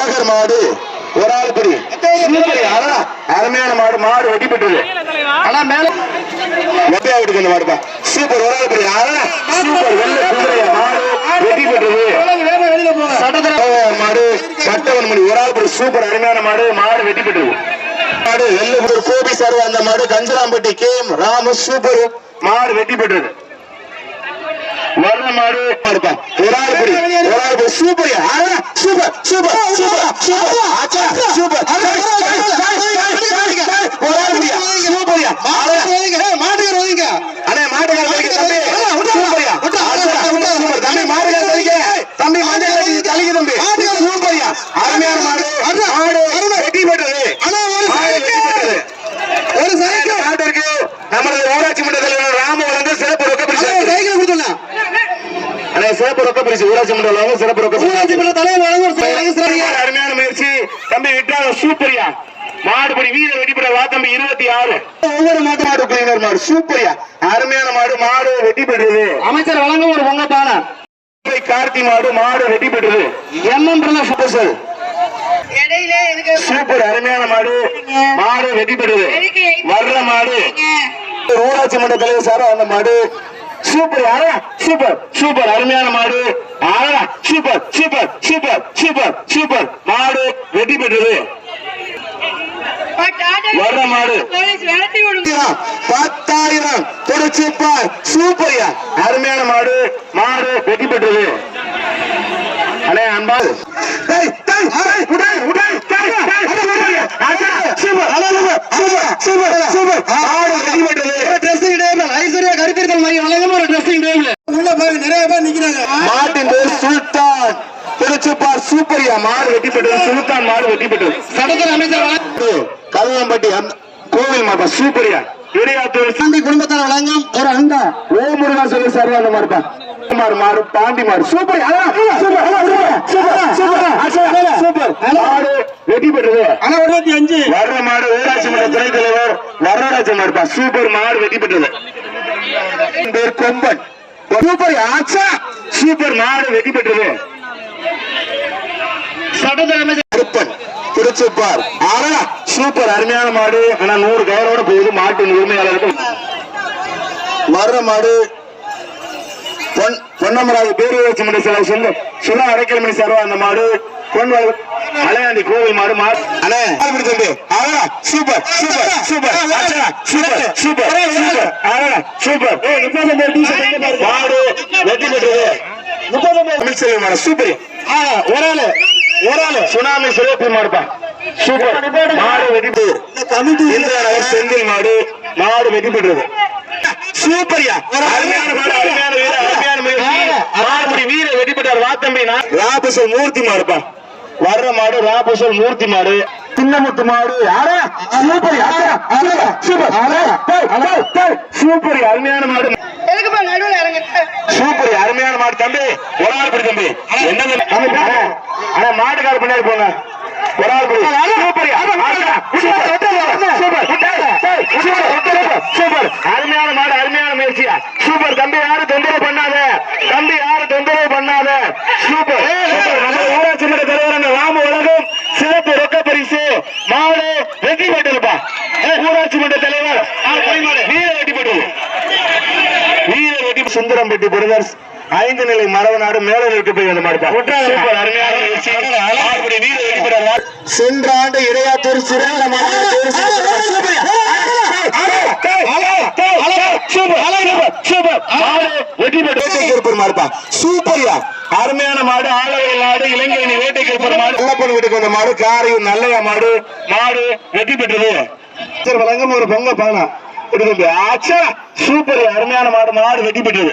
அழகர் மாடு ஒரு ஆள் படி. அருமையான மாடு மாடு வெட்டி பெற்றது ஆனா மேல எப்பயா விடுங்க இந்த மாடுப்பா சூப்பர் ஒரு ஆள் படி. அழகா சூப்பர் வெள்ள குதிரைய மாடு வெட்டி பெற்றது மாடு சட்டவன் மணி ஒரு ஆள் படி. சூப்பர் அருமையான மாடு மாடு வெட்டி பெற்றது மாடு வெள்ளை கோபி சார் அந்த மாடு கஞ்சராம்பட்டி கேம் ராம சூப்பர் மாடு வெட்டி பெற்றது வர்ற மாடு இருப்பா ஒரு ஆள் படி ஒரு ஆள் படி சூப்பர் ஆனா சூப்பர் சூப்பர் சூப்பர் சூப்பர் ஆச்சா சூப்பர் ஒரு ஆள் படியா சூப்பர்யா மாட்டுக்கு ரோதிங்க அண்ணே மாட்டுக்கார தலிக்க தம்பி சூப்பர்யா சூப்பர் தம்பி மாட்டுக்கார தலிக்க தம்பி மஞ்சள் கட்டி தலிக்க தம்பி சூப்பர்யா அருமையான மாடு மாடு வெட்டி பெற்றது அண்ணா ஒரு மாடு வெட்டி பெற்றது ஒரு சைக்கிள் நாட்டிற்கு நமது ஊராட்சி மன்ற தலைவர் ராம வழங்க சிறப்பு ரொக்க பரிசு சைக்கிள் கொடுத்துடலாம் அண்ணே சிறப்பு ரொக்க பரிசு ஊராட்சி மன்ற வழங்க சிறப்பு ரொக்க ஊராட்சி மன்ற தலைவர் வழங்கும். அருமையான முயற்சி. தம்பி விட்டாங்க சூப்பரியா? மாடுபடி வீர வெட்டிப்பட வா தம்பி இருபத்தி ஆறு. ஒவ்வொரு மாட்டு மாடு பிள்ளைங்க மாடு சூப்பரியா? அருமையான மாடு மாடு வெட்டி பெற்றது அமைச்சர் வழங்கும் ஒரு பொங்க பானை. கார்த்தி மாடு மாடு வெட்டி பெற்றது எம்எம் எனக்கு சூப்பர் அருமையான மாடு மாடு வெட்டி பெற்றது வர்ற மாடு. ஊராட்சி மன்ற தலைவர் சார் அந்த மாடு. சூப்பர் யாரா? சூப்பர் சூப்பர் அருமையான மாடு. Super super super super super மாடு வெட்டி பெற்றது வர்ற மாடு பத்தாயிரம் தொடச்சிப்பார் சூப்பர்யா அருமையான மாடு மாடு வெட்டி பெற்றது அண்ணே அன்பால் டேய், டேய், டேய், உடை, உடை, டேய், டேய், சூப்பர்யா. ஆச்சா, சூப்பர், அண்ணா, சூப்பர், சூப்பர், சூப்பர், சூப்பர். மாடு வெட்டி பெற்றது ட்ரெஸ்ஸிங் டேபிள் ஐஸ்வர்யா கருத்திருத்தல் மையம் வழங்கும் ஒரு ட்ரெஸ்ஸிங் டேபிள் உள்ள பாருங்க நிறைய பேர் நிக்கிறாங்க மாட்டின் பேர் சுல்தான் திருச்சிப்பார் சூப்பர்யா மாடு வெட்டி பெற்றது சுல்தான் மாடு வெட்டி பெற்றது சட்டத்துறை அமைச்சர் அந்த கோவில் மாப்பா சூப்பர்யா? காந்தி குடும்பத்தார் வழங்கும் ஒரு அண்டா ஓ முருகா சொல்லி சார் அந்த மாதிரிப்பா மாடு மாடு பாண்டி மாடு. சூப்பர் சூப்பர் மாடு வெட்டி பெற்றது இருபத்தி அஞ்சு. வர்ற மாடு ஊராட்சி மன்ற துணைத் தலைவர் வரராஜ மாடுப்பா சூப்பர் மாடு வெட்டி பெற்றது பேர் கொம்பன். சூப்பர் ஆச்சா. சூப்பர் மாடு வெட்டி பெற்றது அமைச்சர் கருப்பன் திருச்சிப்பார். ஆனா சூப்பர் அருமையான மாடு. ஆனா நூறு கவரோட போகுது மாட்டின் உரிமையாளருக்கு வர்ற மாடு பொன்னமராஜ் பேரூராட்சி சொல்லு சுதா அடைக்கல் மணி அந்த மாடு. பொன் அலையாண்டி கோவில் மாடு மாடு. அண்ணே ஆனா super super super super super super ஆனா சூப்பர் மாடு வெட்டி பெற்றது. முப்பது மாடு சூப்பர் ஆனா ஒரு ஆளு. ஒரு சுனாமி சிறப்பு மாடுப்பா. சூப்பர். மாடு வெட்டி பெற்றது இந்திரா நகர் செந்தில் மாடு மாடு வெட்டி பெற்றது. சூப்பர்யா. அருமையான மாடு அருமையான வீர அருமையான முயற்சி. மாடுபடி வீர வெட்டி பெற்றார் வாத்தம்பி ராபசல் மூர்த்தி மாடுப்பா. வர்ற மாடு ராபசல் மூர்த்தி மாடு. சின்னமுத்து மாடு. யாரா? சூப்பர். யாரா சூப்பர். சூப்பர் அருமையான மாடு. எதுக்குப்பா நடுவில் இறங்க சூப்பர் அருமையான மாடு தம்பி ஒரு ஆள் படி தம்பி என்ன ஆனா மாட்டுக்கார பின்னாடி போங்க ஒரு ஆள் படி சூப்பர் சூப்பர் சூப்பர் அருமையான மாடு அருமையான முயற்சியா சூப்பர் தம்பி யாரும் தொந்தரவு பண்ணாத தம்பி யாரும் தொந்தரவு பண்ணாத சூப்பர். நம்ம ஊராட்சி மன்ற தலைவர் அந்த ராம உலகம் சிறப்பு ரொக்க பரிசு மாடு வெற்றி பெற்றிருப்பா ஊராட்சி மன்ற தலைவர் வீர வெற்றி பெற்றது வெட்டி சுந்தரம்பட்டி பிரதர்ஸ் ஐந்து நிலை மரவநாடு மேல இருக்க போய் வெட்டி பெற்றார். சென்ற ஆண்டு இடையாத்தூர் சிறந்த சூப்பர்யா அருமையான மாடு ஆலவரை மாடு இளைஞரணி வேட்டைக்கு இருக்கிற மாடு நல்லப்பன் வீட்டுக்கு வந்த மாடு காரையும் நல்லையா மாடு மாடு வெற்றி பெற்றது சரி வழங்கும் ஒரு பொங்க பானா எடுத்து ஆச்சா சூப்பர் அருமையான மாடு மாடு வெட்டி பெற்றது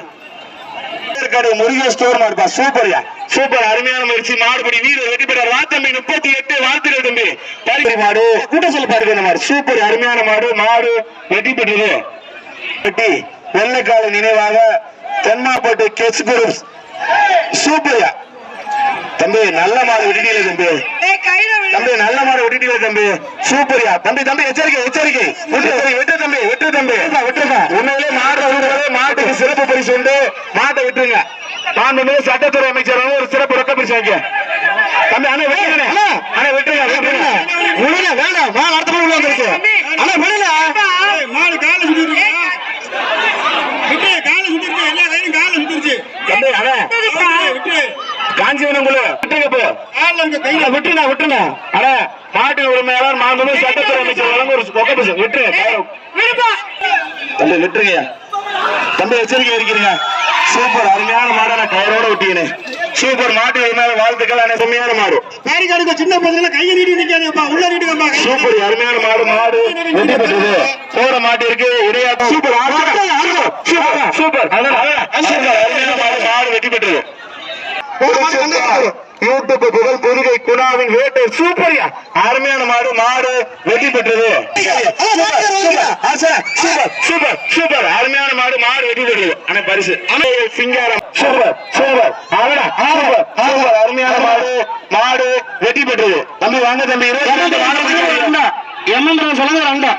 ஏற்காடு முருகன் ஸ்டோர் மாடுப்பா சூப்பர்யா சூப்பர் அருமையான முயற்சி மாடுபடி வீரர் வெற்றி பெற்றார் வாத்தம்பி முப்பத்தி எட்டு வாழ்த்துக்கள் தம்பி. பரிசு மாடு கூட்ட சொல்ல பாருங்க மாடு. சூப்பர் அருமையான மாடு மாடு வெற்றி பெற்றது வெட்டி வெள்ளைக்கால நினைவாக தென்மாப்பட்டு கெச் குரூப்ஸ் சூப்பர்யா தம்பி நல்ல மாடு விட்டுட்டீங்க தம்பி ஏய் கையில விழு. தம்பி நல்ல விட்டுட்டீங்க தம்பி. சூப்பர்யா. தம்பி தம்பி எச்சரிக்கை எச்சரிக்கை. விட்டு தம்பி விட்டு தம்பி விட்டுருங்க உண்மையிலே மாடு மாட்டுக்கு சிறப்பு பரிசு உண்டு. மாட்டை விட்டுருங்க. மாண்புமிகு சட்டத்துறை அமைச்சர் ஒரு சிறப்பு ரொக்க பரிசு வைக்க தம்பி அண்ணா விட்டுருங்க மாடு அடுத்த மாடு உள்ள வந்துருச்சு. அண்ணா பண்ணல மாடு கால சுத்திருக்கு விட்டு கால சுத்திருக்கு எல்லா கையும் கால சுத்திருச்சு. தம்பி அண்ணா. விட்டு காஞ்சிபுரம் குழு. விட்டுங்க போ இருக்க கை அண்ணா, விட்டுண்ணா விட்டுண்ணா அண்ணா மாட்டு உரிமையாளர் மாண்புமிகு சட்டத்துறை அமைச்சர் வழங்க ஒரு தொகை பசு விட்டு தம்பி விட்டுருங்க தம்பி எச்சரிக்கை இருக்கிறீங்க. சூப்பர். அருமையான மாடை நான் கயரோட விட்டீங்கன்னு சூப்பர். மாட்டு உரிமையாளர் வாழ்த்துக்கள். அண்ணா செம்மையான மாடு. பேரிகார்டுக்கு சின்ன பசங்களை கையை நீட்டி நிக்காதீங்கப்பா உள்ள நீட்டுங்கப்பா சூப்பர். அருமையான மாடு. மாடு வெற்றி பெற்றது. போற மாட்டு இருக்கு. இடையாட்டம் சூப்பர். சூப்பர். சூப்பர். அருமையான மாடு மாடு வெற்றி பெற்றது யூடியூப் புகழ் புதுகை குணாவின் வேட்டை சூப்பர்யா அருமையான மாடு மாடு வெற்றி பெற்றது. சூப்பர் சூப்பர் சூப்பர் அருமையான மாடு மாடு வெற்றி பெற்றது. ஆனா பரிசு. ஆனா சிங்காரம். சூப்பர் சூப்பர் அவனா சூப்பர் சூப்பர் அருமையான மாடு மாடு வெற்றி பெற்றது. தம்பி வாங்க தம்பி இருபத்தி ரெண்டு மாடு எம்எம் சொல்லுங்க ரெண்டா